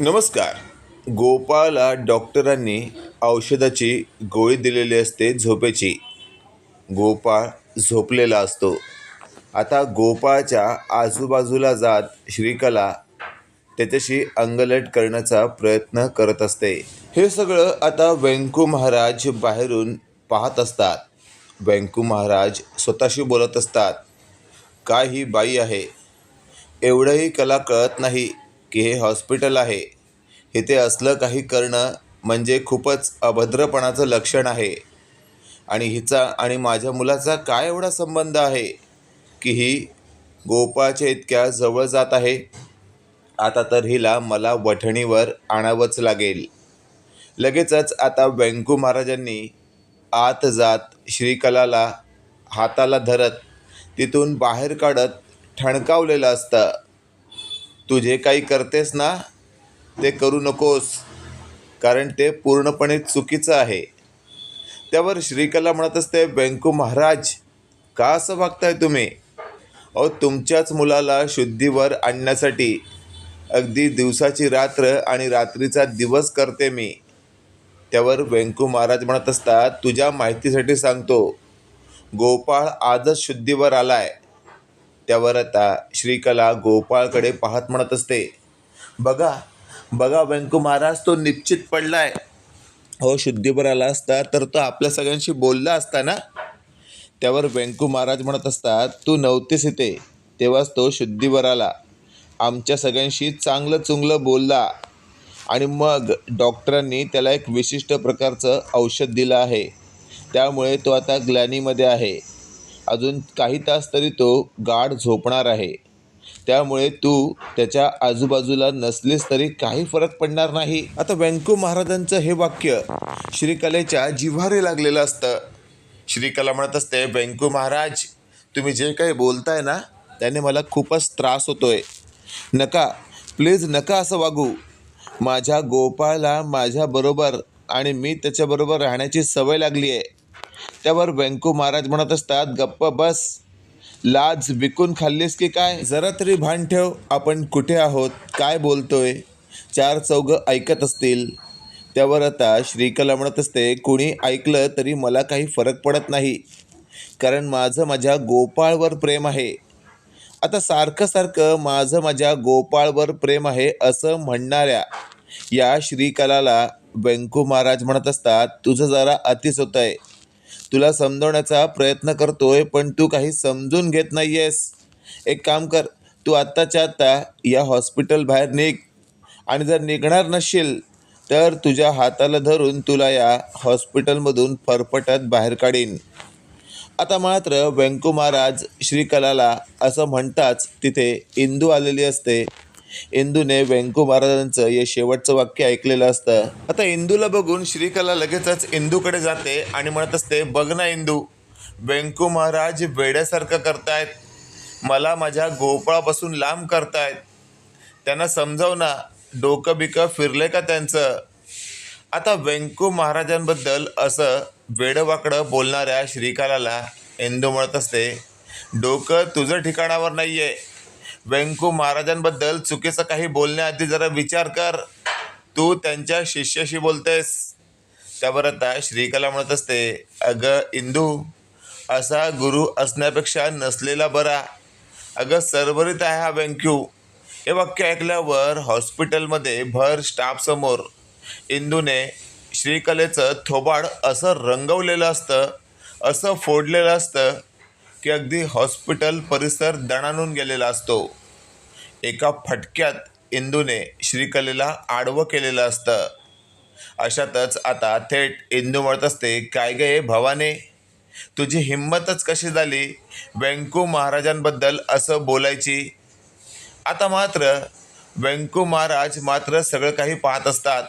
नमस्कार. गोपाळला डॉक्टरांनी औषधाची गोळी दिलेली असते झोपेची. गोपाळ झोपलेला असतो. आता गोपाळच्या आजूबाजूला जात श्रीकला त्याच्याशी अंगलट करण्याचा प्रयत्न करत असते. हे सगळं आता व्यंकू महाराज बाहेरून पाहत असतात. व्यंकू महाराज स्वतःशी बोलत असतात. काय ही बाई आहे. एवढंही कला कळत नाही. की हे हॉस्पिटल आहे. इथे असलं काही करणं म्हणजे खूपच अभद्रपणाचं लक्षण आहे. आणि हिचा आणि माझ्या मुलाचा काय एवढा संबंध आहे की ही गोपाळच्या इतक्या जवळ जात आहे? आता तर हिला मला वठणीवर आणावंच लागेल. लगेचच आता व्यंकू महाराजांनी आत जात श्रीकलाला हाताला धरत तिथून बाहेर काढत ठणकावलेलं असतं. तू जे काही करतेस ना ते करू नकोस कारण ते पूर्णपणे चुकीचं आहे. त्यावर श्रीकला म्हणत असते व्यंकू महाराज का असं वागताय तुम्ही? अहो तुमच्याच मुलाला शुद्धीवर आणण्यासाठी अगदी दिवसाची रात्र आणि रात्रीचा दिवस करते मी. त्यावर व्यंकू महाराज म्हणत असतात तुझ्या माहितीसाठी सांगतो गोपाळ आजच शुद्धीवर आलाय. त्यावर आता श्रीकला गोपाळकडे पाहत म्हणत असते. बघा बघा व्यंकू महाराज तो निश्चित पडलाय. हो शुद्धीवर आला असता तर तो आपल्या सगळ्यांशी बोलला असता ना? त्यावर व्यंकू महाराज म्हणत असतात तू नव्हतीस इथे. तेव्हाच तो शुद्धीवर आला. आमच्या सगळ्यांशी चांगलं चुंगलं बोलला. आणि मग डॉक्टरांनी त्याला एक विशिष्ट प्रकारचं औषध दिलं आहे. त्यामुळे तो आता ग्लॅनीमध्ये आहे. अजून काही तास तरी तो गाढ झोपणार आहे. त्यामुळे तू त्याच्या आजूबाजूला नसलीस तरी काही फरक पडणार नाही. आता व्यंकू महाराजांचं हे वाक्य श्रीकलेच्या जिव्हारी लागलेलं असतं. श्रीकला म्हणत असते व्यंकू महाराज तुम्ही जे काही बोलताय ना त्याने मला खूपच त्रास होतोय. नका प्लीज नका असं वागू. माझ्या गोपाळला माझ्याबरोबर आणि मी त्याच्याबरोबर राहण्याची सवय लागली आहे त्यावर व्यंकू महाराज म्हणत असतात गप्प बस. लाज विकून खाल्लीस की काय? जरा तरी भान ठेव आपण कुठे आहोत? काय बोलतोय? चार चौघं ऐकत असतील. त्यावर आता श्रीकला म्हणत असते कुणी ऐकलं तरी मला काही फरक पडत नाही. कारण माझं माझ्या गोपाळवर प्रेम आहे. आता सारखं सारखं माझं माझ्या गोपाळवर प्रेम आहे असं म्हणणाऱ्या या श्रीकलाला व्यंकू महाराज म्हणत असतात तुझं जरा अतिच होत आहे तुला समजवण्याचा प्रयत्न करतोय पण तू काही समजून घेत नाही आहेस एक काम कर तू आत्ताच्या आत्ता या हॉस्पिटल बाहेर निघ आणि जर निघणार नसशील तर तुझ्या हाताला धरून तुला या हॉस्पिटलमधून फरफटत बाहेर काढीन. आता मात्र व्यंकू महाराज श्रीकलाला असं म्हणताच तिथे इंदू आलेली असते. इंदूने व्यंकू महाराजांचं हे शेवटचं वाक्य ऐकलेलं असतं. आता इंदूला बघून श्रीकला लगेचच इंदूकडे जाते आणि म्हणत असते बघ ना इंदू व्यंकू महाराज वेड्यासारखं करतायत. मला माझ्या गोपाळापासून लांब करतायत. त्यांना समजाव ना डोकं बिकं फिरले का त्यांचं? आता व्यंकू महाराजांबद्दल असं वेडवाकडं बोलणाऱ्या श्रीकालाला इंदू म्हणत असते डोकं तुझं ठिकाणावर नाही आहे व्यंकू महाराजांबद्दल चुकीचं काही बोलण्याआधी जरा विचार कर. तू त्यांच्या शिष्याशी बोलतेस. त्यावर आता श्रीकला म्हणत असते अगं इंदू असा गुरु असण्यापेक्षा नसलेला बरा. अगं सर्वरित आहे हा व्यंक्यू हे वाक्य ऐकल्यावर हॉस्पिटलमध्ये भर स्टाफसमोर इंदूने श्रीकलेचं थोबाड असं रंगवलेलं असतं असं फोडलेलं असतं. की अगदी हॉस्पिटल परिसर दणाणून गेलेला असतो. एका फटक्यात इंदूने श्रीकलेला आडवं केलेलं असतं. अशातच आता थेट इंदू म्हणत असते काय गे भवाने? तुझी हिंमतच कशी झाली? व्यंकू महाराजांबद्दल असं बोलायची? आता मात्र व्यंकू महाराज मात्र सगळं काही पाहत असतात.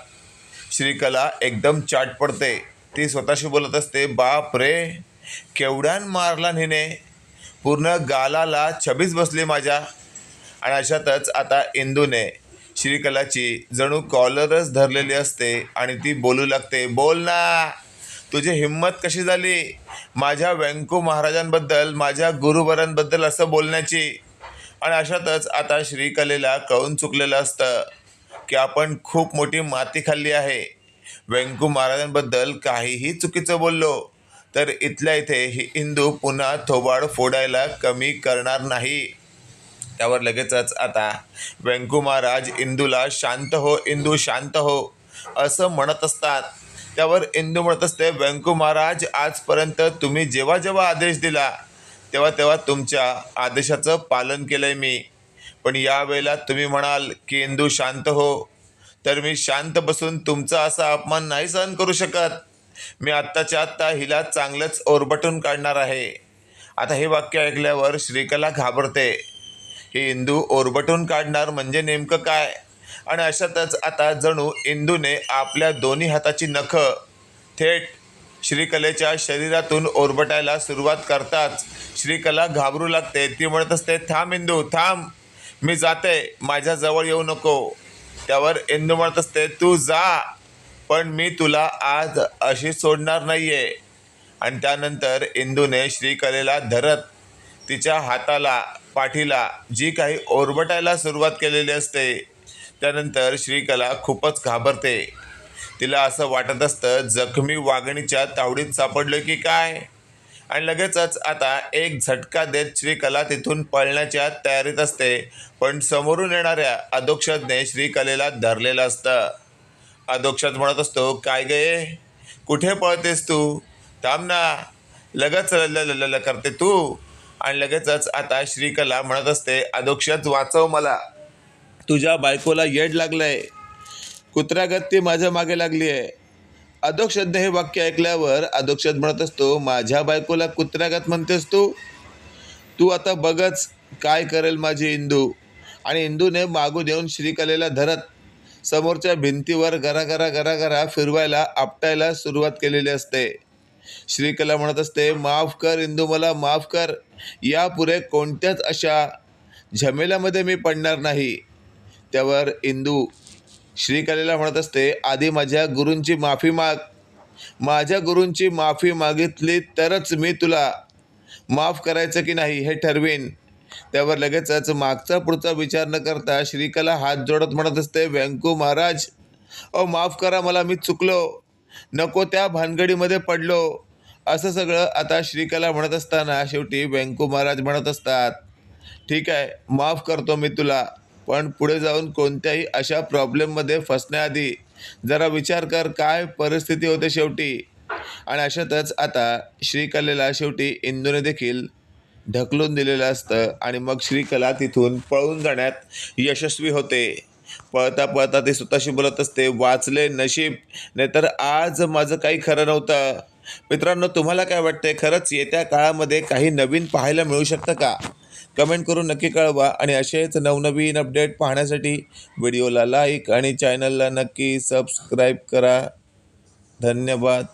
श्रीकला एकदम चाट पडते. ती स्वतःशी बोलत असते बाप रे! केवढ्यान मारला हिने? पूर्ण गालाला छबीच बसली माझ्या. आणि अशातच आता इंदूने श्रीकलाची जणू कॉलरच धरलेली असते आणि ती बोलू लागते बोल ना तुझी हिंमत कशी झाली? माझ्या व्यंकू महाराजांबद्दल माझ्या गुरुवरांबद्दल असं बोलण्याची. आणि अशातच आता श्रीकलेला कळून चुकलेलं असतं की आपण खूप मोठी माती खाल्ली आहे. व्यंकू महाराजांबद्दल काहीही चुकीचं बोललो. तर इथल्या इथे ही इंदू पुन्हा थोबाड फोडायला कमी करणार नाही. त्यावर लगेचच आता व्यंकू महाराज इंदूला शांत हो इंदू शांत हो असं म्हणत असतात. त्यावर इंदू म्हणत असते व्यंकू महाराज आजपर्यंत तुम्ही जेव्हा जेव्हा आदेश दिला तेव्हा तेव्हा तुमच्या आदेशाचं पालन केलंय मी. पण यावेळेला तुम्ही म्हणाल की इंदू शांत हो तर मी शांत बसून तुमचा असा अपमान नाही सहन करू शकत. मी आत्ताच्या आत्ता हिला चांगलंच ओरबटून काढणार आहे. आता हे वाक्य ऐकल्यावर श्रीकला घाबरते. ही इंदू ओरबटून काढणार म्हणजे नेमकं काय? आणि अशातच आता जणू इंदूने आपल्या दोन्ही हाताची नखं थेट श्रीकलेच्या शरीरातून ओरबटायला सुरुवात करताच श्रीकला घाबरू लागते. ती म्हणत असते थांब इंदू थांब. मी जाते. माझ्याजवळ येऊ नको. त्यावर इंदू म्हणत असते तू जा. पण मी तुला आज अशी सोडणार नाही आहे आणि त्यानंतर इंदूने श्रीकलेला धरत तिच्या हाताला पाठीला जी काही ओरबटायला सुरुवात केलेली असते त्यानंतर श्रीकला खूपच घाबरते. तिला असं वाटत असतं जखमी वागणीच्या तावडीत सापडलं की काय? आणि लगेचच आता एक झटका देत श्रीकला तिथून पळण्याच्या तयारीत असते. पण समोरून येणाऱ्या अधोक्षजने श्रीकलेला धरलेलं असतं. अधोक्षात म्हणत असतो काय गे? कुठे पळतेस तू? थांब ना. लगेच ल ल ल करते तू. आणि लगेचच आता श्रीकला म्हणत असते अधोक्षात वाचव मला. तुझ्या बायकोला येड लागलंय. कुत्र्यागत ती माझ्या मागे लागली आहे अधोक्षजने हे वाक्य ऐकल्यावर अधोक्षज म्हणत असतो माझ्या बायकोला कुत्र्यागत म्हणतेस तू? तू आता बघच काय करेल माझी इंदू. आणि इंदूने मागून येऊन श्रीकलेला धरत समोरच्या भिंतीवर घराघरा घरा घरा फिरवायला आपटायला सुरुवात केलेली असते. श्रीकला म्हणत असते माफ कर इंदू मला माफ कर. यापुढे कोणत्याच अशा झमेल्यामध्ये मी पडणार नाही. त्यावर इंदू श्रीकलेला म्हणत असते आधी माझ्या गुरूंची माफी माग. माझ्या गुरूंची माफी मागितली तरच मी तुला माफ करायचं की नाही हे ठरवीन. त्यावर लगेचच मागचा पुढचा विचार न करता श्रीकला हात जोडत म्हणत असते व्यंकू महाराज ओ माफ करा मला मी चुकलो. नको त्या भानगडीमध्ये पडलो. असं सगळं आता श्रीकला म्हणत असताना शेवटी व्यंकू महाराज म्हणत असतात ठीक आहे माफ करतो मी तुला पण पुढे जाऊन कोणत्याही अशा प्रॉब्लेममध्ये फसण्याआधी जरा विचार कर काय परिस्थिती होते शेवटी. आणि अशातच आता श्रीकलेला शेवटी इंदूने देखील ढकलून दिलेलं असतं आणि मग श्रीकला तिथून पळून जाण्यात यशस्वी होते. पळता पळता ते स्वतःशी बोलत असते वाचले नशीब नाहीतर आज माझं काही खरं नव्हतं. मित्रांनो तुम्हाला काय वाटतंय? खरंच येत्या काळामध्ये काही नवीन पाहायला मिळू शकतं का? कमेंट करून नक्की कळवा आणि असेच नवनवीन अपडेट पाहण्यासाठी व्हिडिओला लाईक आणि चॅनलला नक्की सबस्क्राईब करा. धन्यवाद.